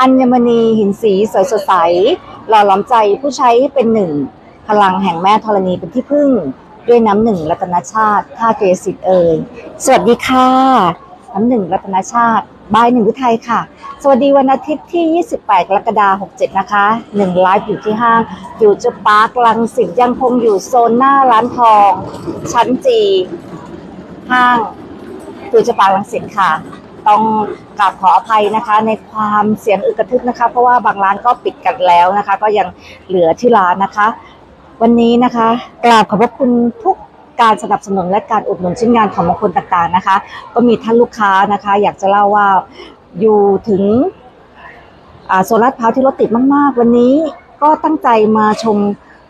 อัญมณีหินสีสวยสดใส หล่อหลอมใจผู้ใช้เป็นหนึ่ง พลังแห่งแม่ธรณีเป็นที่พึ่ง ด้วยน้ำหนึ่งรัตนชาติท่าเกสิทธิ์เอ่ยสวัสดีค่ะ น้ำหนึ่งรัตนชาติบายหนึ่งอุทัยค่ะ สวัสดีวันอาทิตย์ที่ 28 กรกฎาคม 67 นะคะหนึ่งไลฟ์อยู่ที่ห้างฟิวเจอร์พาร์คลังสิตยังคงอยู่โซนหน้าร้านทอง ชั้นจี ห้างฟิวเจอร์ปาร์คลังสิตค่ะ ต้องกราบขออภัยนะคะ ในความเสียงอึกกระทึกนะคะ เพราะว่าบางร้านก็ปิดกันแล้วนะคะ ก็ยังเหลือที่ร้านนะคะ วันนี้นะคะกราบขอบพระคุณทุกการสนับสนุนและการอุดหนุนชิ้นงานของมงคลต่างๆนะคะ ก็มีท่านลูกค้านะคะ อยากจะเล่าว่าอยู่ถึงโซลาร์พร้าวที่รถติดมาก ๆ วันนี้ก็ตั้งใจมาชม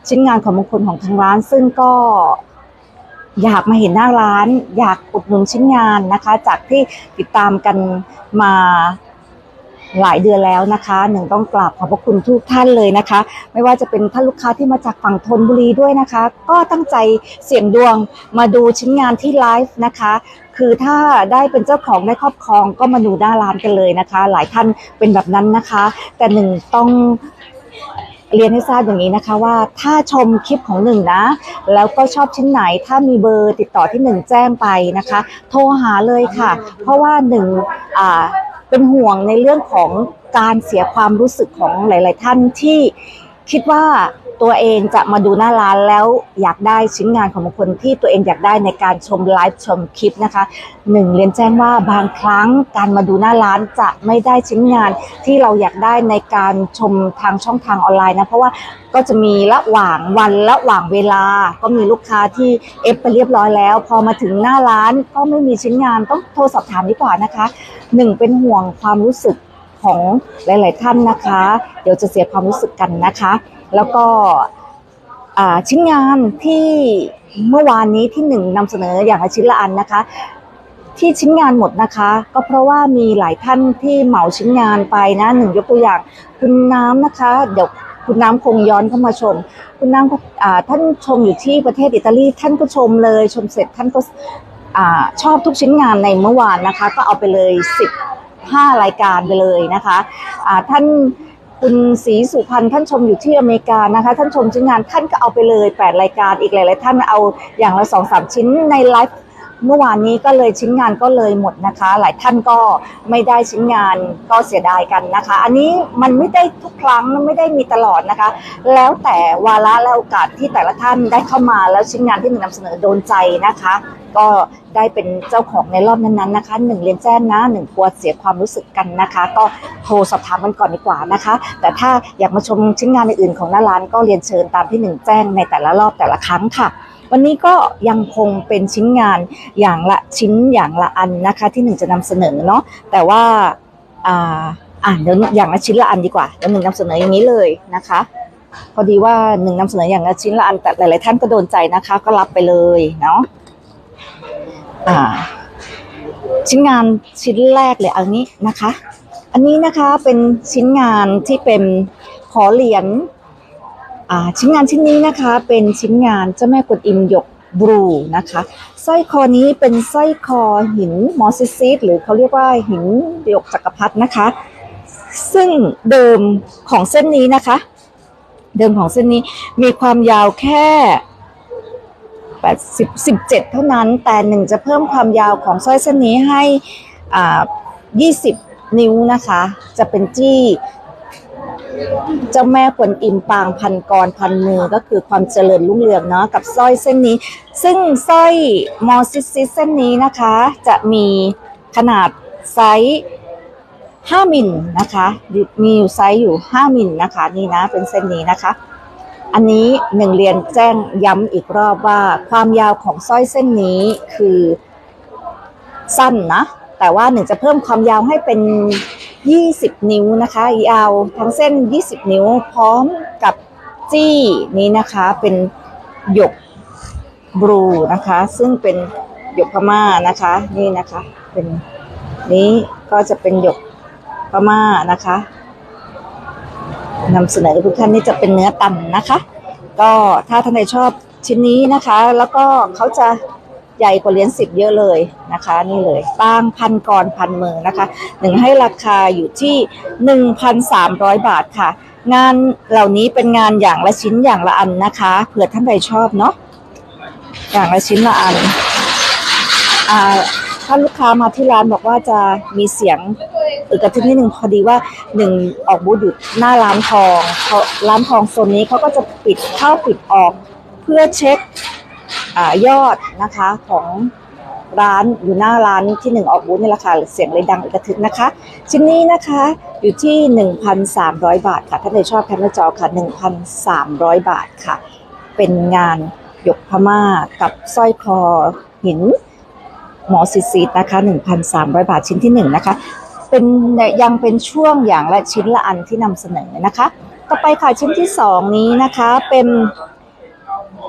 ชิ้นงานของมงคลของทางร้าน ซึ่งก็ อยากมาเห็นหน้าร้าน อยากอุดหนุนชิ้นงานนะคะ จากที่ติดตามกันมาหลายเดือนแล้วนะคะหนึ่งต้องกราบขอบพระคุณทุกท่านเลยนะคะ ไม่ว่าจะเป็นท่านลูกค้าที่มาจากฝั่งธนบุรีด้วยนะคะ ก็ตั้งใจเสี่ยงดวงมาดูชิ้นงานที่ไลฟ์นะคะ คือถ้าได้เป็นเจ้าของได้ครอบครองก็มาดูหน้าร้านกันเลยนะคะ หลายท่านเป็นแบบนั้นนะคะ แต่หนึ่งต้อง เรียนให้ทราบอย่างนี้นะคะว่าถ้าชมคลิปของหนึ่งนะ แล้วก็ชอบชิ้นไหนถ้ามีเบอร์ติดต่อที่หนึ่งแจ้งไปนะคะ โทรหาเลยค่ะ เพราะว่าหนึ่งอ่าเป็นห่วงในเรื่องของการเสียความรู้สึกของหลาย ๆ ท่านที่ คิดว่าตัวเองจะมาดูหน้าร้านแล้วอยากได้ชิ้นงานของบางคนที่ตัวเองอยากได้ในการชมไลฟ์ชมคลิปนะคะหนึ่งเรียนแจ้งว่าบางครั้งการมาดูหน้าร้านจะไม่ได้ชิ้นงานที่เราอยากได้ในการชมทางช่องทางออนไลน์นะเพราะว่าก็จะมีระหว่างวันระหว่างเวลา ก็มีลูกค้าที่เอฟไปเรียบร้อยแล้ว พอมาถึงหน้าร้านก็ไม่มีชิ้นงานต้องโทรสอบถามดีกว่านะคะหนึ่งเป็นห่วงความรู้สึก ของหลาย ๆ ท่านนะคะ เดี๋ยวจะเสียความรู้สึกกันนะคะ แล้วก็ชิ้นงานที่เมื่อวานนี้ที่หนึ่งนำเสนออย่างละชิ้นละอันนะคะ ที่ชิ้นงานหมดนะคะ ก็เพราะว่ามีหลายท่านที่เหมาชิ้นงานไปนะหนึ่งยกตัวอย่างคุณน้ำนะคะ เดี๋ยวคุณน้ำคงย้อนเข้ามาชม คุณน้ำท่านชมอยู่ที่ประเทศอิตาลีท่านก็ชมเลยชมเสร็จท่านก็อชอบทุกชิ้นงานในเมื่อวานนะคะ ก็เอาไปเลย 5 รายการไปเลยนะคะะท่านคุณศรีสุพรรณท่านชมอยู่ที่อเมริกานะคะ ท่านชมชิ้นงานท่านก็เอาไปเลย 8 รายการอีกหลาย ๆ ท่านเอาอย่างละ2อสชิ้นในไลฟ์ เมื่อวานนี้ก็เลยชิ้นงานก็เลยหมดนะคะ หลายท่านก็ไม่ได้ชิ้นงานก็เสียดายกันนะคะ อันนี้มันไม่ได้ทุกครั้งมันไม่ได้มีตลอดนะคะ แล้วแต่วาระและโอกาสที่แต่ละท่านได้เข้ามาแล้วชิ้นงานที่หนึ่งนำเสนอโดนใจนะคะ ก็ได้เป็นเจ้าของในรอบนั้นๆนะคะหนึ่งเรียนแจ้งนะหนึ่งกลัวเสียความรู้สึกกันนะคะ ก็โทรสอบถามกันก่อนดีกว่านะคะ แต่ถ้าอยากมาชมชิ้นงานอื่นๆของหน้าร้านก็เรียนเชิญตามที่หนึ่งแจ้งในแต่ละรอบแต่ละครั้งค่ะ วันนี้ก็ยังคงเป็นชิ้นงานอย่างละชิ้นอย่างละอันนะคะที่หนึ่งจะนำเสนอเนาะแต่ว่าอ่าอ่านเดี๋ยวอย่างละชิ้นละอันดีกว่าเดี๋ยวหนึ่งนำเสนออย่างนี้เลยนะคะ พอดีว่าหนึ่งนำเสนออย่างละชิ้นละอันแต่หลาย ๆ ท่านก็โดนใจนะคะ ก็รับไปเลยเนาะอ่า ชิ้นงานชิ้นแรกเลยอันนี้นะคะ อันนี้นะคะเป็นชิ้นงานที่เป็นขอเหรียญ ชิ้นงานชิ้นนี้นะคะเป็นชิ้นงานเจ้าแม่กวนอิมหยกบลูนะคะสร้อยคอนี้เป็นสร้อยคอหินมอสซิซิสหรือเขาเรียกว่าหินหยกจักรพรรดินะคะ ซึ่งเดิมของเส้นนี้นะคะ เดิมของเส้นนี้มีความยาวแค่80 17 เท่านั้น แต่หนึ่งจะเพิ่มความยาวของสร้อยเส้นนี้ให้อ่า20 นิ้วนะคะ จะเป็นจี้ เจ้าแม่กวนอิมปางพันกรพันมือก็คือความเจริญรุ่งเรืองเนาะกับสร้อยเส้นนี้ ซึ่งสร้อยมอซิซิสเส้นนี้นะคะ จะมีขนาดไซส์5มิลนะคะมีอยู่ไซส์อยู่5มิลนะคะ นี่นะเป็นเส้นนี้นะคะ อันนี้หนึ่งเรียนแจ้งย้ำอีกรอบว่า ความยาวของสร้อยเส้นนี้คือสั้นนะ แต่ว่าหนึ่งจะเพิ่มความยาวให้เป็น 20 นิ้วนะคะ ยาวทั้งเส้น 20 นิ้ว พร้อมกับจี้นี้นะคะเป็นหยกบลูนะคะ ซึ่งเป็นหยกพม่านะคะ นี่นะคะเป็นนี้ก็จะเป็นหยกพม่านะคะนำเสนอทุกท่านนี่จะเป็นเนื้อตันนะคะ ก็ถ้าท่านใดชอบชิ้นนี้นะคะ แล้วก็เขาจะ ญ่กว่าเหรียญสิบเยอะเลยนะคะ นี่เลยตั้งพันกรพันมือนะคะหนึ่งให้ราคาอยู่ที่หนึ่งพันสามร้อยบาทค่ะ งานเหล่านี้เป็นงานอย่างละชิ้นอย่างละอันนะคะเผื่อท่านใดชอบเนาะอย่างละชิ้นละอันอ่าถ้าลูกค้ามาที่ร้านบอกว่าจะมีเสียงอึกกระทึกนิดนึงพอดีว่าหนึ่งออกบูธอยู่หน้าร้านทองเขาร้านทองโซนนี้เขาก็จะปิดเข้าปิดออกเพื่อเช็ค อยอดนะคะของร้านอยู่หน้าร้านที่หนึ่งออกบูธนี่แหละค่ะเสียงเลยดังอึกระทึกนะคะ ชิ้นนี้นะคะอยู่ที่ 1,300 บาทค่ะ ถ้าใครชอบแคปหน้าจอค่ะ 1,300 บาทค่ะ เป็นงานหยกพม่ากับสร้อยคอหินหมอซิซีนะคะ 1,300 บาทชิ้นที่หนึ่งนะคะ เป็นยังเป็นช่วงอย่างละชิ้นละอันที่นำเสนอนะคะ ต่อไปค่ะชิ้นที่สองนี้นะคะเป็น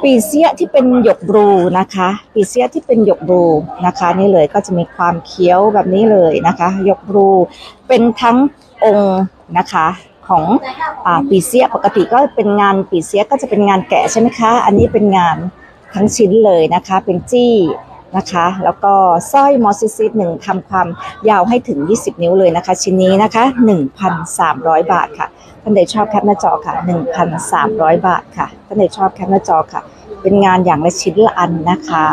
ปีเสียที่เป็นหยกบลูนะคะ ปีเสียที่เป็นหยกบลูนะคะ นี่เลยก็จะมีความเคี้ยวแบบนี้เลยนะคะหยกบลูเป็นทั้งองค์นะคะของอปีเสียปกติก็เป็นงานปีเสียก็จะเป็นงานแกะใช่ไหมคะ อันนี้เป็นงานทั้งชิ้นเลยนะคะ เป็นจี้ นะคะ แล้วก็สร้อยมอสซิซิสหนึ่งทำความยาวให้ถึง 20 นิ้วเลยนะคะ ชิ้นนี้นะคะ 1,300 บาทค่ะท่านใดชอบแคปหน้าจอค่ะ 1,300 บาทค่ะท่านใดชอบแคปหน้าจอค่ะ เป็นงานอย่างละชิ้นละอันนะคะ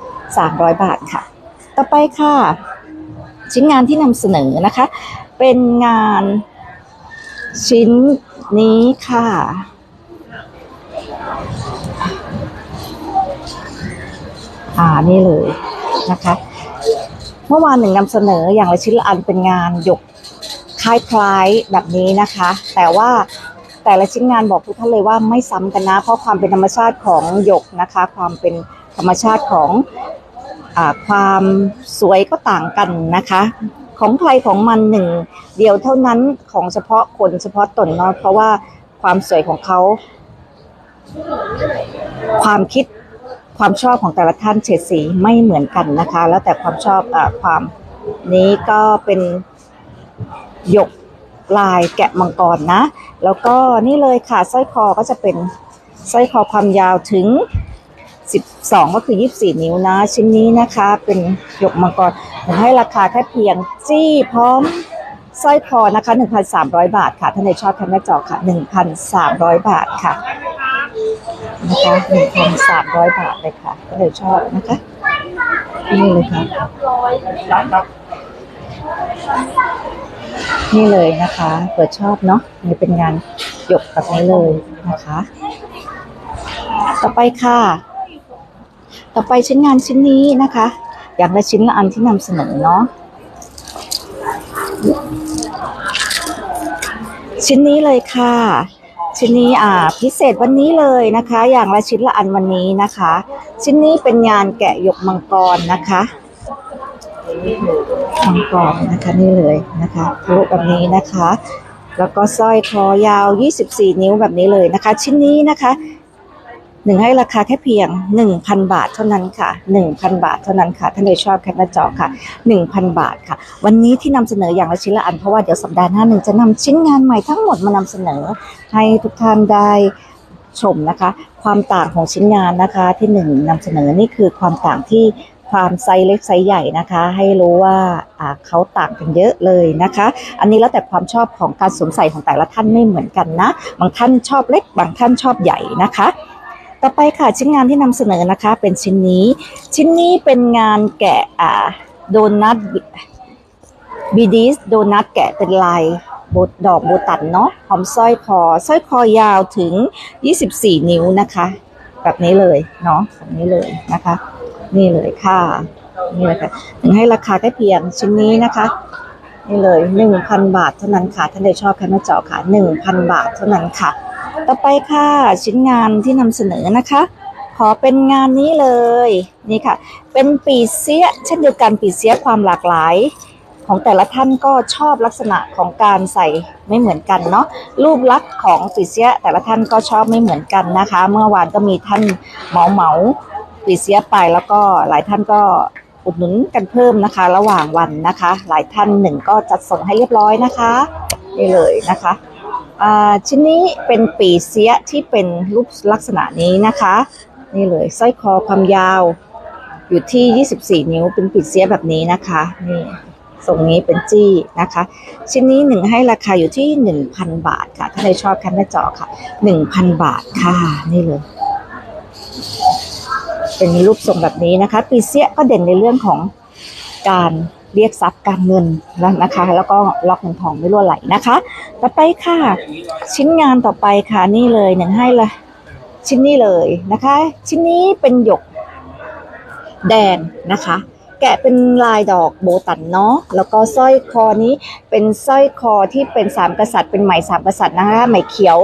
1,300 บาทค่ะ ต่อไปค่ะ ชิ้นงานที่นำเสนอนะคะ เป็นงานชิ้นนี้ค่ะ อ่านี่เลยนะคะ เมื่อวานหนึ่งนำเสนออย่างละชิ้นละอันเป็นงานหยกคล้ายๆแบบนี้นะคะ แต่ว่าแต่ละชิ้นงานบอกทุกท่านเลยว่าไม่ซ้ำกันนะ เพราะความเป็นธรรมชาติของหยกนะคะ ความเป็นธรรมชาติของอความสวยก็ต่างกันนะคะ ของใครของมันหนึ่งเดียวเท่านั้นของเฉพาะคนเฉพาะตนเนาะเพราะว่าความสวยของเขา ความคิด ความชอบของแต่ละท่านเฉดสีไม่เหมือนกันนะคะ แล้วแต่ความชอบอาความนี้ก็เป็นหยกลายแกะมังกรนะ แล้วก็นี่เลยค่ะสร้อยคอก็จะเป็นสร้อยคอความยาวถึง 12 ก็คือ 24 นิ้วนะ ชิ้นนี้นะคะเป็นหยกมังกรผมให้ราคาแค่เพียงจี้พร้อมสร้อยคอนะคะ 1,300 บาทค่ะท่านในชอบแคปหน้าจอค่ะ 1,300 บาทค่ะ นะคะ1,300บาทเลยค่ะท่านในชอบนะคะนี่เลยค่ะนี่เลยนะคะ เปิดชอบเนาะนี่เป็นงานหยกแบบนี้เลยนะคะ ต่อไปค่ะ ต่อไปชิ้นงานชิ้นนี้นะคะ อย่างละชิ้นละอันที่นำเสนอเนาะชิ้นนี้เลยค่ะ ชิ้นนี้อ่าพิเศษวันนี้เลยนะคะ อย่างละชิ้นละอันวันนี้นะคะ ชิ้นนี้เป็นงานแกะหยกมังกรนะคะมังกรนะคะนี่เลยนะคะทะลุแบบนี้นะคะ แล้วก็สร้อยคอยาว 24 นิ้วแบบนี้เลยนะคะ ชิ้นนี้นะคะ หนึ่งให้ราคาแค่เพียง 1,000 บาทเท่านั้นค่ะ 1,000 บาทเท่านั้นค่ะท่านใดชอบแคปหน้าจอค่ะ 1,000 บาทค่ะ วันนี้ที่นำเสนออย่างละชิ้นละอันเพราะว่าเดี๋ยวสัปดาห์หน้าหนึ่งจะนำชิ้นงานใหม่ทั้งหมดมานำเสนอ ให้ทุกท่านได้ชมนะคะ ความต่างของชิ้นงานนะคะที่หนึ่งนำเสนอนี่คือความต่างที่ความไซส์เล็กไซส์ใหญ่นะคะ ให้รู้ว่าอ่าเขาต่างกันเยอะเลยนะคะ อันนี้แล้วแต่ความชอบของการสวมใส่ของแต่ละท่านไม่เหมือนกันนะ บางท่านชอบเล็ก บางท่านชอบใหญ่นะคะ ต่อไปค่ะชิ้นงานที่นำเสนอนะคะ เป็นชิ้นนี้ ชิ้นนี้เป็นงานแกะอ่าโดนัทบีดิสโดนัทแกะเป็นลายบดดอกโบตันเนาะพร้อมสร้อยคอสร้อยคอยาวถึง 24 นิ้วนะคะ แบบนี้เลยเนาะแบบนี้เลยนะคะ นี่เลยค่ะนี่เลยค่ะถึงให้ราคาแค่เพียงชิ้นนี้นะคะนี่เลย 1,000 บาทเท่านั้นค่ะท่านใดชอบแคปหน้าจอค่ะ 1,000 บาทเท่านั้นค่ะ ต่อไปค่ะชิ้นงานที่นำเสนอนะคะ ขอเป็นงานนี้เลยนี่ค่ะ เป็นปีเสียเช่นเดียวกันปีเสียความหลากหลายของแต่ละท่านก็ชอบลักษณะของการใส่ไม่เหมือนกันเนาะรูปลักษณ์ของปีเสียแต่ละท่านก็ชอบไม่เหมือนกันนะคะ เมื่อวานก็มีท่านเหมาเหมาปีเสียไปแล้วก็หลายท่านก็อุดหนุนกันเพิ่มนะคะ ระหว่างวันนะคะ หลายท่านหนึ่งก็จัดส่งให้เรียบร้อยนะคะนี่เลยนะคะ ชิ้นนี้เป็นปีเสียที่เป็นรูปลักษณะนี้นะคะ นี่เลยสร้อยคอความยาว อยู่ที่ 24 นิ้วเป็นปีเสียแบบนี้นะคะนี่ทรงนี้เป็นจี้นะคะ ชิ้นนี้หนึ่งให้ราคาอยู่ที่ 1,000 บาทค่ะ ถ้าใครชอบแคมหน้าจอค่ะ 1,000 บาทค่ะ นี่เลย เป็นรูปทรงแบบนี้นะคะ ปีเสียก็เด่นในเรื่องของการ เรียกทรัพย์การเงินแล้วนะคะ แล้วก็ล็อกเงินทองไม่รั่วไหลนะคะ ต่อไปค่ะ ชิ้นงานต่อไปค่ะนี่เลยหนึ่งให้ละชิ้นนี้เลยนะคะ ชิ้นนี้เป็นหยกแดงนะคะ แกะเป็นลายดอกโบตันเนาะแล้วก็สร้อยคอนี้เป็นสร้อยคอที่เป็นสามกษัตริย์เป็นไหมสามกษัตริย์นะคะไหมเขียว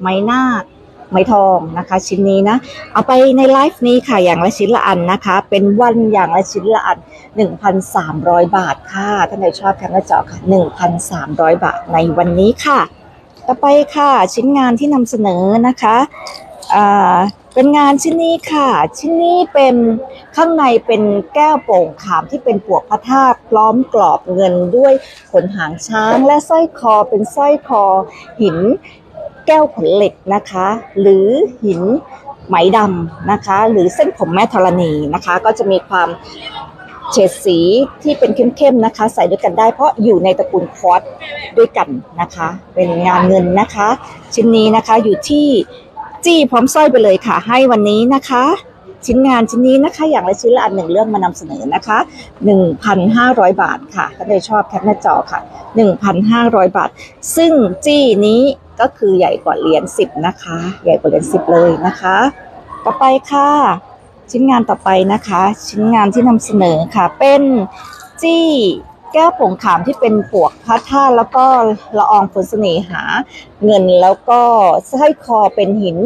ไหมนาค ไหมทองนะคะ ชิ้นนี้นะ เอาไปในไลฟ์นี้ค่ะอย่างละชิ้นละอันนะคะ เป็นวันอย่างละชิ้นละอัน 1,300 บาทค่ะท่านใดชอบแคปหน้าจอค่ะ 1,300 บาทในวันนี้ค่ะ ต่อไปค่ะชิ้นงานที่นำเสนอนะคะอ่าเป็นงานชิ้นนี้ค่ะ ชิ้นนี้เป็นข้างในเป็นแก้วโป่งขามที่เป็นปวกพระธาตุพร้อมกรอบเงินด้วยขนหางช้างและสร้อยคอเป็นสร้อยคอหิน แก้วขนเหล็กนะคะ หรือหินไหมดำนะคะ หรือเส้นผมแม่ธรณีนะคะ ก็จะมีความเฉดสีที่เป็นเข้มๆนะคะ ใส่ด้วยกันได้เพราะอยู่ในตระกูลคอตซ์ด้วยกันนะคะ เป็นงานเงินนะคะ ชิ้นนี้นะคะอยู่ที่จี้พร้อมสร้อยไปเลยค่ะ ให้วันนี้นะคะ ชิ้นงานชิ้นนี้นะคะ อย่างละชิ้นละอันหนึ่งเรื่องมานำเสนอนะคะ 1,500 บาทค่ะถ้าใครชอบแคปหน้าจอค่ะ 1,500 บาท ซึ่งจี้นี้ ก็คือใหญ่กว่าเหรียญ10นะคะ ใหญ่กว่าเหรียญ10เลยนะคะ ต่อไปค่ะ ชิ้นงานต่อไปนะคะ ชิ้นงานที่นำเสนอค่ะ เป็นจี้แก้วผงขามที่เป็นปวกพระธาตุแล้วก็ละอองฝนเสน่หา เงินแล้วก็สร้อยคอเป็นหิน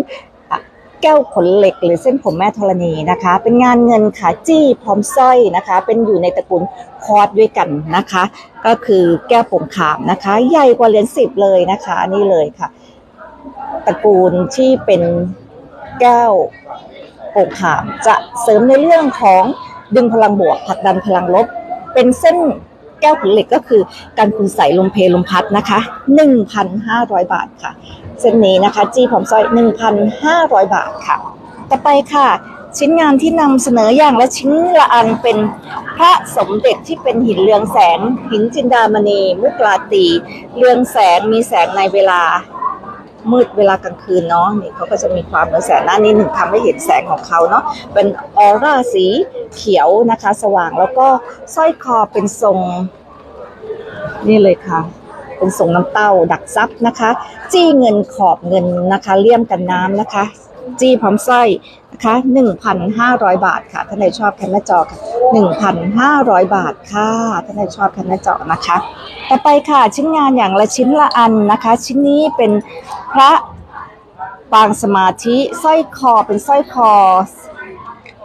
แก้วขนเหล็กหรือเส้นผมแม่ธรณีนะคะ เป็นงานเงินค่ะจี้พร้อมสร้อยนะคะ เป็นอยู่ในตระกูลคอร์ดด้วยกันนะคะ ก็คือแก้วผงขามนะคะ ใหญ่กว่าเหรียญสิบเลยนะคะ นี่เลยค่ะ ตระกูลที่เป็นแก้วโป่งขามจะเสริมในเรื่องของดึงพลังบวกผลักดันพลังลบ เป็นเส้นแก้วขนเหล็กก็คือการคุณใส่ลมเพลลมพัดนะคะ 1,500 บาทค่ะ เส้นนี้นะคะ จี้ผมสร้อย 1,500 บาทค่ะ ต่อไปค่ะ ชิ้นงานที่นำเสนออย่างละชิ้นละอันเป็นพระสมเด็จที่เป็นหินเรืองแสง หินจินดามณี มุกลาตี เรืองแสงมีแสงในเวลา มืดเวลากลางคืนเนาะนี่เขาก็จะมีความเหมือนแสงหน้านี้หนึ่งทำให้เห็นแสงของเขาเนาะเป็นออร่าสีเขียวนะคะ สว่างแล้วก็สร้อยคอเป็นทรง นี่เลยค่ะเป็นทรงน้ำเต้าดักซับนะคะ จี้เงินขอบเงินนะคะเลี่ยมกันน้ำนะคะ จี้พร้อมไส้นะคะ1,500 บาทค่ะท่านใดชอบแคปหน้าจอค่ะ1,500 บาทค่ะท่านใดชอบแคปหน้าจอนะคะ ต่อไปค่ะชิ้นงานอย่างละชิ้นละอันนะคะ ชิ้นนี้เป็นพระปางสมาธิสร้อยคอเป็นสร้อยคอ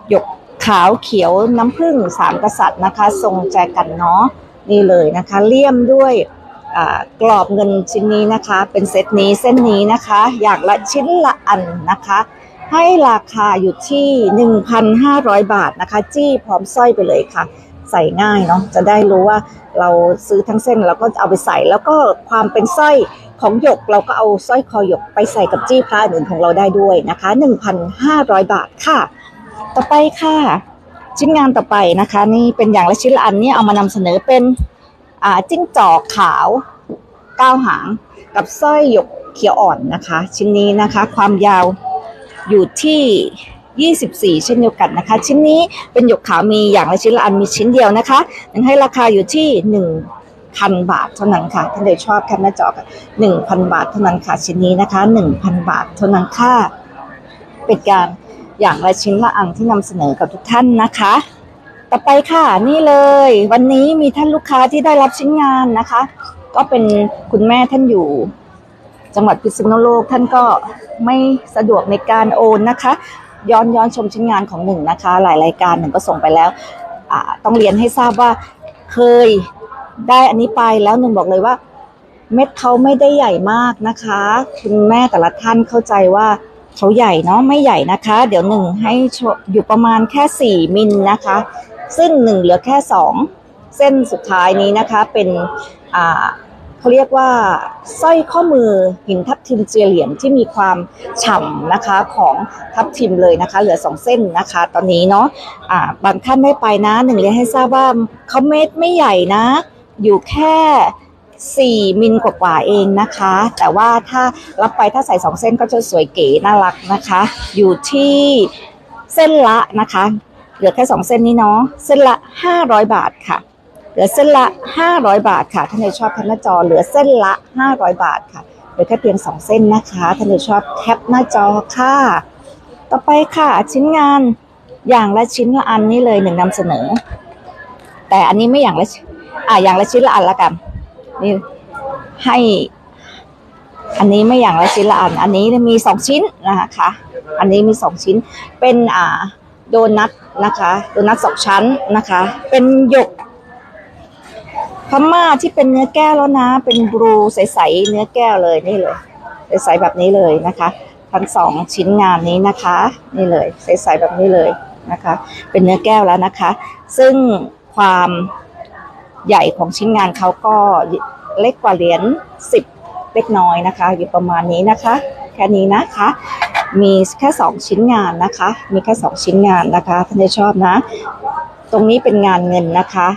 หยกขาวเขียวน้ำผึ้งสามกษัตริย์นะคะ ทรงแจกันเนาะนี่เลยนะคะ เลี่ยมด้วย กรอบเงินชิ้นนี้นะคะ เป็นเซตนี้เส้นนี้นะคะ อย่างละชิ้นละอันนะคะ ให้ราคาอยู่ที่ 1,500 บาทนะคะ จี้พร้อมสร้อยไปเลยค่ะ ใส่ง่ายเนาะจะได้รู้ว่าเราซื้อทั้งเส้นเราก็เอาไปใส่แล้วก็ความเป็นสร้อยของหยกเราก็เอาสร้อยคอหยกไปใส่กับจี้พระอื่นของเราได้ด้วยนะคะ 1,500 บาทค่ะ ต่อไปค่ะ ชิ้นงานต่อไปนะคะ นี่เป็นอย่างละชิ้นละอันเนี่ยเอามานำเสนอเป็น จิ้งจอกขาวก้าหาง กับสร้อยหยกเขียวอ่อนนะคะ ชิ้นนี้นะคะความยาวอยู่ที่ 24 เช่นเดียวกันนะคะ ชิ้นนี้เป็นหยกขาวมีอย่างละชิ้นละอันมีชิ้นเดียวนะคะยังให้ราคาอยู่ที่1,000 บาทเท่านั้นค่ะท่านใดชอบแคปหน้าจอค่ะ1,000 บาทเท่านั้นค่ะ ชิ้นนี้นะคะ 1,000 บาทเท่านั้นค่ะเป็นการอย่างละชิ้นละอันที่นำเสนอกับทุกท่านนะคะ ต่อไปค่ะนี่เลย วันนี้มีท่านลูกค้าที่ได้รับชิ้นงานนะคะ ก็เป็นคุณแม่ท่านอยู่ จังหวัดพิษณุโลกท่านก็ไม่สะดวกในการโอนนะคะ ย้อนย้อนชมชิ้นงานของหนึ่งนะคะ หลายรายการหนึ่งก็ส่งไปแล้วต้องเรียนให้ทราบว่าเคยได้อันนี้ไปแล้วหนึ่งบอกเลยว่า เม็ดเขาไม่ได้ใหญ่มากนะคะ คุณแม่แต่ละท่านเข้าใจว่าเขาใหญ่เนาะไม่ใหญ่นะคะ เดี๋ยวหนึ่งให้อยู่ประมาณแค่ 4 มิลนะคะ ซึ่งหนึ่งเหลือแค่2เส้นสุดท้ายนี้นะคะเป็นเขาเรียกว่าสร้อยข้อมือหินทับทิมเจียเหลี่ยมที่มีความฉ่ำนะคะของทับทิมเลยนะคะ เหลือสองเส้นนะคะ ตอนนี้เนาะอ่าบางท่านได้ไปนะหนึ่งเรียนให้ทราบว่าเขาเม็ดไม่ใหญ่นะ อยู่แค่4มิลกว่าๆเองนะคะ แต่ว่าถ้ารับไปถ้าใส่2เส้นก็จะสวยเก๋น่ารักนะคะ อยู่ที่เส้นละนะคะ เหลือแค่2เส้นนี้เนาะเส้นละ500บาทค่ะ เหลือเส้นละ500บาทค่ะท่านใดชอบแคปหน้าจอเหลือเส้นละ500บาทค่ะเหลือแค่เพียง2เส้นนะคะท่านใดชอบแคปหน้าจอค่ะ ต่อไปค่ะชิ้นงานอย่างละชิ้นละอันนี้เลยหนึ่งนำเสนอ แต่อันนี้ไม่อย่างละชิ้นอะอย่างละชิ้นละอันละกันนี่ให้อันนี้ไม่อย่างละชิ้นละอัน อันนี้มีสองชิ้นนะคะ อันนี้มีสองชิ้น เป็นอ่าโดนัท นะคะโดนัทสองชั้นนะคะ เป็นหยกพม่าที่เป็นเนื้อแก้วแล้วนะ เป็นบลูใสๆเนื้อแก้วเลยนี่เลยใสๆแบบนี้เลยนะคะทั้งสองชิ้นงานนี้นะคะ นี่เลยใสๆแบบนี้เลยนะคะ เป็นเนื้อแก้วแล้วนะคะ ซึ่งความใหญ่ของชิ้นงานเขาก็เล็กกว่าเหรียญสิบเล็กน้อยนะคะ อยู่ประมาณนี้นะคะ แค่นี้นะคะ มีแค่สองชิ้นงานนะคะ มีแค่สองชิ้นงานนะคะท่านจะชอบนะ ตรงนี้เป็นงานเงินนะคะ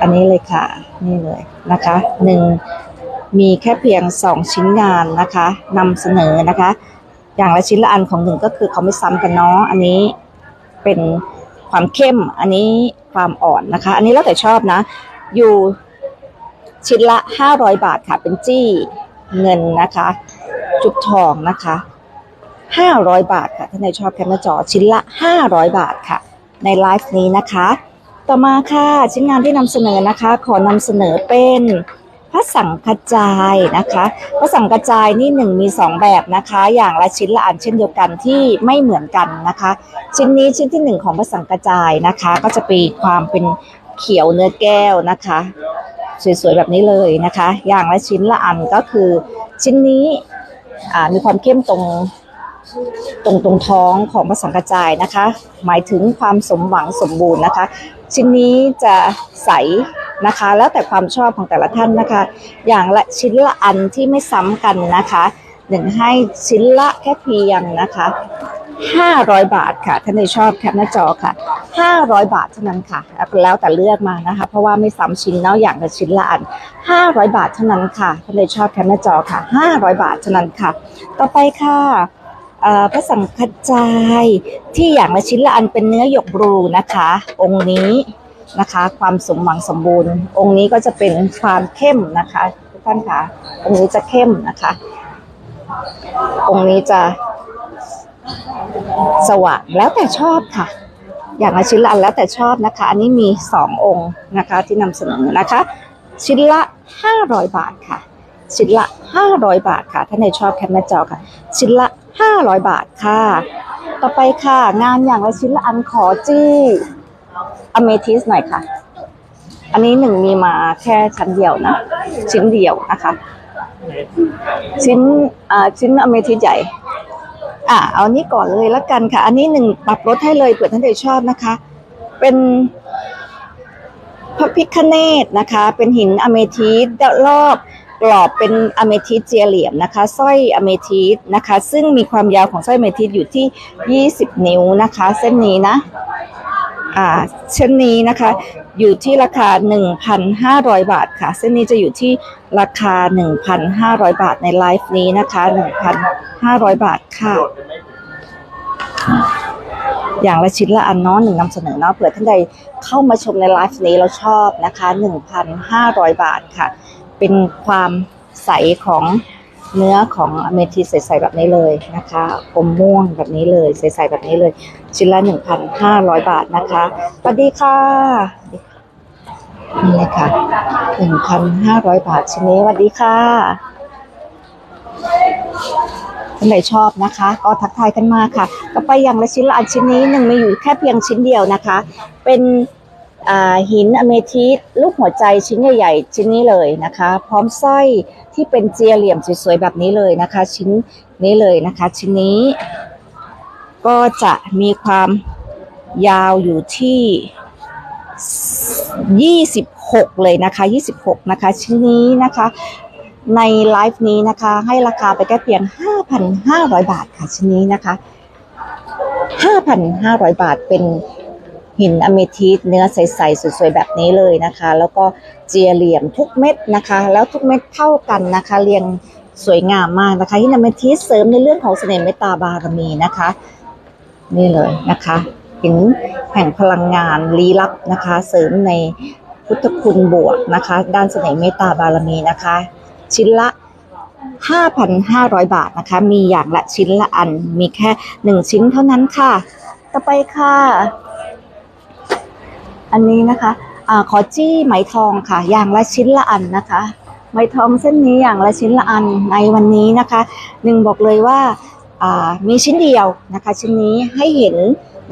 อันนี้เลยค่ะ นี่เลยนะคะหนึ่งมีแค่เพียงสองชิ้นงานนะคะนำเสนอนะคะ อย่างละชิ้นละอันของหนึ่งก็คือเขาไม่ซ้ำกันเนาะอันนี้เป็นความเข้ม อันนี้ความอ่อนนะคะ อันนี้แล้วแต่ชอบนะ อยู่ชิ้นละ 500 บาทค่ะ เป็นจี้เงินนะคะ จุกทองนะคะ500บาทค่ะถ้าในชอบแคปหน้าจอชิ้นละ500บาทค่ะ ในไลฟ์นี้นะคะ ต่อมาค่ะชิ้นงานที่นำเสนอนะคะ ขอนำเสนอเป็นพระสังกระจายนะคะพระสังกระจายนี่หนึ่งมีสองแบบนะคะ อย่างละชิ้นละอันเช่นเดียวกันที่ไม่เหมือนกันนะคะ ชิ้นนี้ชิ้นที่หนึ่งของพระสังกระจายนะคะ ก็จะมีความเป็นเขียวเนื้อแก้วนะคะ สวยๆแบบนี้เลยนะคะ อย่างละชิ้นละอันก็คือชิ้นนี้ มีความเข้มตรงตรงตรงท้องของพระสังกระจายนะคะ หมายถึงความสมหวังสมบูรณ์นะคะ ชิ้นนี้จะใสนะคะ แล้วแต่ความชอบของแต่ละท่านนะคะ อย่างละชิ้นละอันที่ไม่ซ้ำกันนะคะ หนึ่งให้ชิ้นละแค่เพียงนะคะ 500 บาทค่ะท่านที่ชอบแคปหน้าจอค่ะ 500 บาทเท่านั้นค่ะ แล้วแต่เลือกมานะคะ เพราะว่าไม่ซ้ำชิ้นเนาะอย่างละชิ้นละอัน 500 บาทเท่านั้นค่ะท่านที่ชอบแคปหน้าจอค่ะ 500 บาทเท่านั้นค่ะ ต่อไปค่ะอ่อพระสังฆจายที่อย่างละชิ้นละอันเป็นเนื้อหยกบลูนะคะ องค์นี้นะคะ ความสมหวังสมบูรณ์ องค์นี้ก็จะเป็นความเข้มนะคะทุกท่านคะองค์นี้จะเข้มนะคะ องค์นี้จะสว่างแล้วแต่ชอบค่ะ อย่างละชิ้นละอันแล้วแต่ชอบนะคะ อันนี้มีสององค์นะคะที่นำเสนอนะคะ ชิ้นละ500บาทค่ะ ชิ้นละ500บาทค่ะ ถ้าในชอบแคปหน้าจอค่ะ ชิ้นละ500บาทค่ะ ต่อไปค่ะ งานอย่างละชิ้นละอันขอจี้อเมทิสหน่อยค่ะ อันนี้หนึ่งมีมาแค่ชั้นเดียวนะ ชิ้นเดียวนะคะ ชิ้นอ่าชิ้นอเมทิสใหญ่ อ่าเอาอันนี้ก่อนเลยละกันค่ะ อันนี้หนึ่งปรับลดให้เลยเผื่อท่านใดชอบนะคะ เป็นพระพิคเนตนะคะ เป็นหินอเมทิสรอบกรอบเป็นอเมทิสเจียเหลี่ยมนะคะสร้อยอเมทิสนะคะ ซึ่งมีความยาวของสร้อยอเมทิสอยู่ที่ 20 นิ้วนะคะ เส้นนี้นะ อ่าเช่นนี้นะคะ อยู่ที่ราคา 1,500 บาทค่ะ เส้นนี้จะอยู่ที่ราคา 1,500 บาทในไลฟ์นี้นะคะ 1,500 บาทค่ะ อย่างละชิ้นละอันเนาะหนึ่งนำเสนอเนาะเผื่อท่านใดเข้ามาชมในไลฟ์นี้เราชอบนะคะ 1,500 บาทค่ะ เป็นความใสของ เนื้อของอเมทิสใสๆแบบนี้เลยนะคะอมม่วงแบบนี้เลยใสๆแบบนี้เลย ชิ้นละ 1,500 บาทนะคะสวัสดีค่ะนี่เลยค่ะ1,500 บาทชิ้นนี้สวัสดีค่ะท่านใดชอบนะคะ ก็ทักทายกันมาค่ะ ก็ไปอย่างละชิ้นละอันชิ้นนี้หนึ่งมีอยู่แค่เพียงชิ้นเดียวนะคะ เป็น หินอเมทิสลูกหัวใจชิ้นใหญ่ๆ ชิ้นนี้เลยนะคะ พร้อมสร้อยที่เป็นเจียเหลี่ยมสวยๆแบบนี้เลยนะคะ ชิ้นนี้เลยนะคะ ชิ้นนี้ ก็จะมีความยาวอยู่ที่ 26 เลยนะคะ 26 นะคะ ชิ้นนี้นะคะ ในไลฟ์นี้นะคะ ให้ราคาไปแค่เพียง 5,500 บาทค่ะชิ้นนี้นะคะ 5,500 บาทเป็น หินอเมทิสเนื้อใสๆสวยๆแบบนี้เลยนะคะ แล้วก็เจียเหลี่ยมทุกเม็ดนะคะ แล้วทุกเม็ดเท่ากันนะคะ เรียงสวยงามมากนะคะหินอเมทิสเสริมในเรื่องของเสน่ห์เมตตาบารมีนะคะ นี่เลยนะคะหินแห่งพลังงานลี้ลับนะคะ เสริมในพุทธคุณบวกนะคะ ด้านเสน่ห์เมตตาบารมีนะคะ ชิ้นละ5,500 บาทนะคะ มีอย่างละชิ้นละอัน มีแค่หนึ่งชิ้นเท่านั้นค่ะ ต่อไปค่ะ อันนี้นะคะอ่าขอจี้ไหมทองค่ะ อย่างละชิ้นละอันนะคะไหมทองเส้นนี้อย่างละชิ้นละอันในวันนี้นะคะหนึ่งบอกเลยว่าอ่ามีชิ้นเดียวนะคะ ชิ้นนี้ให้เห็น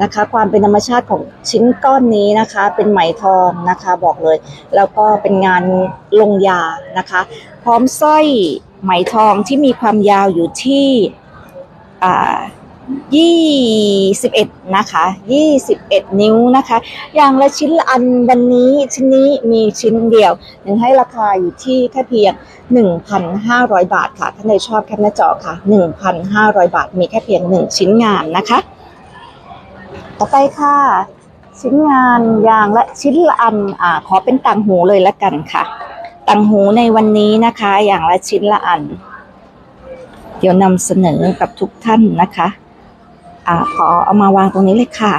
นะคะ ความเป็นธรรมชาติของชิ้นก้อนนี้นะคะ เป็นไหมทองนะคะบอกเลย แล้วก็เป็นงานลงยานะคะ พร้อมสร้อยไหมทองที่มีความยาวอยู่ที่อ่า 21 นะคะ 21 นิ้วนะคะ อย่างละชิ้นละอันวันนี้ชิ้นนี้มีชิ้นเดียวหนึ่งให้ราคาอยู่ที่แค่เพียง 1,500 บาทค่ะท่านใดชอบแคปหน้าจอค่ะ 1,500 บาท มีแค่เพียง 1 ชิ้นงานนะคะ ต่อไปค่ะ ชิ้นงานอย่างละชิ้นละอันอ่าขอเป็นต่างหูเลยละกันค่ะ ต่างหูในวันนี้นะคะ อย่างละชิ้นละอัน เดี๋ยวนำเสนอกับทุกท่านนะคะ อ่าขอเอามาวางตรงนี้เลยค่ะ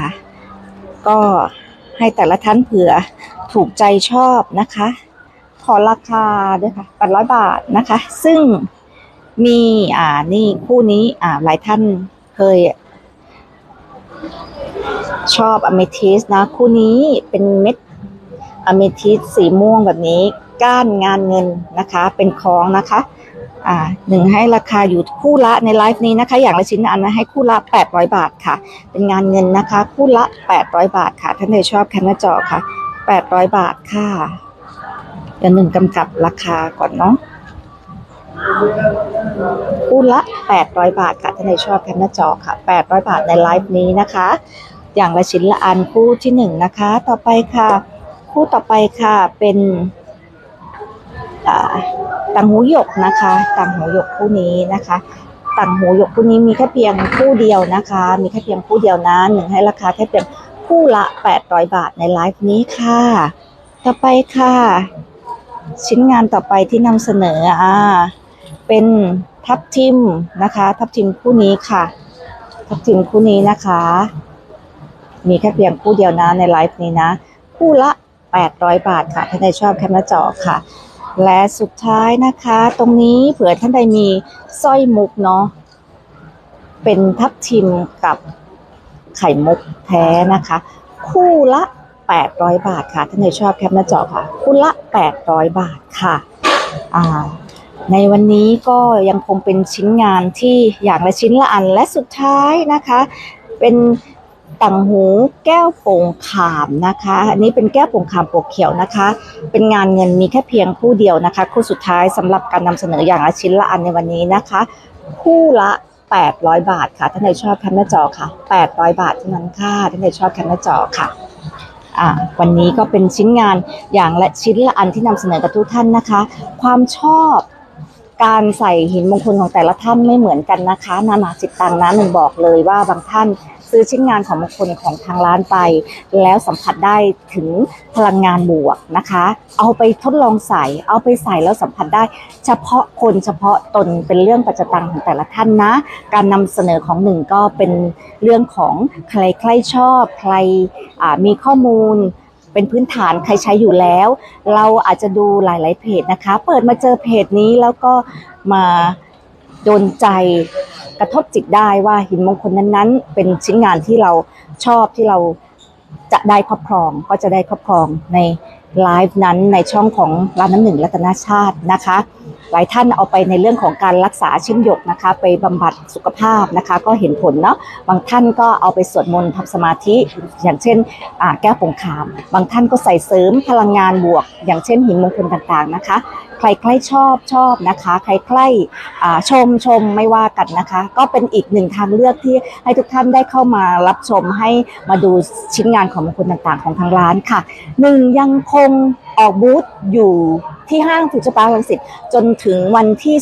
ก็ให้แต่ละท่านเผื่อถูกใจชอบนะคะ ขอราคาด้วยค่ะ800บาทนะคะ ซึ่งมีอ่านี่คู่นี้อ่าหลายท่านเคย ชอบอเมทิสนะ คู่นี้เป็นเม็ดอเมทิสสีม่วงแบบนี้ ก้านงานเงินนะคะ เป็นคล้องนะคะ อ่าหนึ่งให้ราคาอยู่คู่ละในไลฟ์นี้นะคะ อย่างละชิ้นอันนะให้คู่ละ 800 บาทค่ะ เป็นงานเงินนะคะ คู่ละ 800 บาทค่ะ ท่านใดชอบแคปหน้าจอค่ะ 800 บาทค่ะเดี๋ยวหนึ่งกำกับราคาก่อนเนาะคู่ละ 800 บาทค่ะท่านใดชอบแคปหน้าจอค่ะ 800 บาทในไลฟ์นี้นะคะ อย่างละชิ้นละอันคู่ที่หนึ่งนะคะ ต่อไปค่ะ คู่ต่อไปค่ะเป็น ต่างหูหยกนะคะต่างหูหยกคู่นี้นะคะต่างหูหยกคู่นี้มีแค่เพียงคู่เดียวนะคะ มีแค่เพียงคู่เดียวนะหนึ่งให้ราคาแค่เพียงคู่ละ800บาทในไลฟ์นี้ค่ะ ต่อไปค่ะ ชิ้นงานต่อไปที่นำเสนออ่าเป็นทับทิมนะคะ ทับทิมคู่นี้ค่ะ ทับทิมคู่นี้นะคะ มีแค่เพียงคู่เดียวนะในไลฟ์นี้นะ คู่ละ800บาทค่ะท่านใดชอบแคปหน้าจอค่ะ และสุดท้ายนะคะ ตรงนี้เผื่อท่านใดมีสร้อยมุกเนาะเป็นทับทิมกับไข่มุกแท้นะคะ คู่ละ 800 บาทค่ะ ท่านใดชอบแคปหน้าจอค่ะ คู่ละ 800 บาทค่ะอ่าในวันนี้ก็ยังคงเป็นชิ้นงานที่อย่างละชิ้นละอันและสุดท้ายนะคะ เป็น ต่างหูแก้วโป่งขามนะคะ อันนี้เป็นแก้วโป่งขามปกเขียวนะคะ เป็นงานเงินมีแค่เพียงคู่เดียวนะคะ คู่สุดท้ายสำหรับการนำเสนออย่างละชิ้นละอันในวันนี้นะคะ คู่ละ800 บาทค่ะท่านใดชอบแคปหน้าจอค่ะ 800 บาทเท่านั้นค่ะท่านใดชอบแคปหน้าจอค่ะอ่าวันนี้ก็เป็นชิ้นงานอย่างละชิ้นละอันที่นำเสนอกับทุกท่านนะคะ ความชอบการใส่หินมงคลของแต่ละท่านไม่เหมือนกันนะคะ นานาจิตตังนะหนึ่งบอกเลยว่าบางท่าน ซื้อชิ้นงานของมงคลของทางร้านไป แล้วสัมผัสได้ถึงพลังงานบวกนะคะ เอาไปทดลองใส่ เอาไปใส่แล้วสัมผัสได้ เฉพาะคนเฉพาะตนเป็นเรื่องปัจจตังของแต่ละท่านนะ การนำเสนอของหนึ่งก็เป็นเรื่องของใครใครชอบ ใครมีข้อมูลเป็นพื้นฐานใครใช้อยู่แล้ว เราอาจจะดูหลาย ๆ เพจนะคะ เปิดมาเจอเพจนี้แล้วก็มา โดนใจกระทบจิตได้ว่าหินมงคลนั้นๆ เป็นชิ้นงานที่เราชอบที่เราจะได้ครอบครองก็จะได้ครอบครองในไลฟ์นั้นในช่องของร้านน้ำหนึ่งรัตนาชาตินะคะ หลายท่านเอาไปในเรื่องของการรักษาเช่นหยกนะคะ ไปบำบัดสุขภาพนะคะก็เห็นผลเนาะบางท่านก็เอาไปสวดมนต์ทำสมาธิอย่างเช่นแก้วปงคาม บางท่านก็ใส่เสริมพลังงานบวก อย่างเช่นหินมงคลต่างๆนะคะ ใครใครชอบชอบนะคะ ใครใครชมชมไม่ว่ากันนะคะ ก็เป็นอีกหนึ่งทางเลือกที่ให้ทุกท่านได้เข้ามารับชมให้มาดูชิ้นงานของมงคลต่างๆ ของทางร้านค่ะหนึ่งยังคงออกบูธอยู่ ที่ห้างฟิวเจอร์พาร์คลังสิตจนถึงวันที่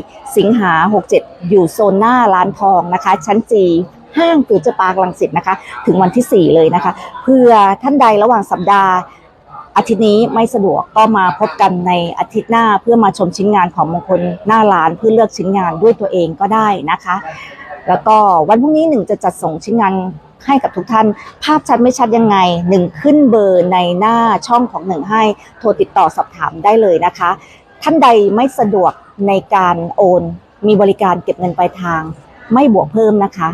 4 สิงหา 67 อยู่โซนหน้าร้านทองนะคะ ชั้นจีห้างฟิวเจอร์พาร์คลังสิตนะคะ ถึงวันที่ 4 เลยนะคะ เพื่อท่านใดระหว่างสัปดาห์อาทิตย์นี้ไม่สะดวกก็มาพบกันในอาทิตย์หน้าเพื่อมาชมชิ้นงานของมงคลหน้าร้านเพื่อเลือกชิ้นงานด้วยตัวเองก็ได้นะคะ แล้วก็วันพรุ่งนี้หนึ่งจะจัดส่งชิ้นงาน ให้กับทุกท่าน ภาพชัดไม่ชัดยังไงหนึ่งขึ้นเบอร์ในหน้าช่องของหนึ่งให้โทรติดต่อสอบถามได้เลยนะคะ ท่านใดไม่สะดวกในการโอน มีบริการเก็บเงินปลายทาง ไม่บวกเพิ่มนะคะ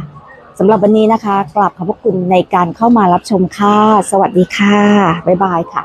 สำหรับวันนี้นะคะ กราบขอบพระคุณในการเข้ามารับชมค่ะ สวัสดีค่ะ บ๊ายบายค่ะ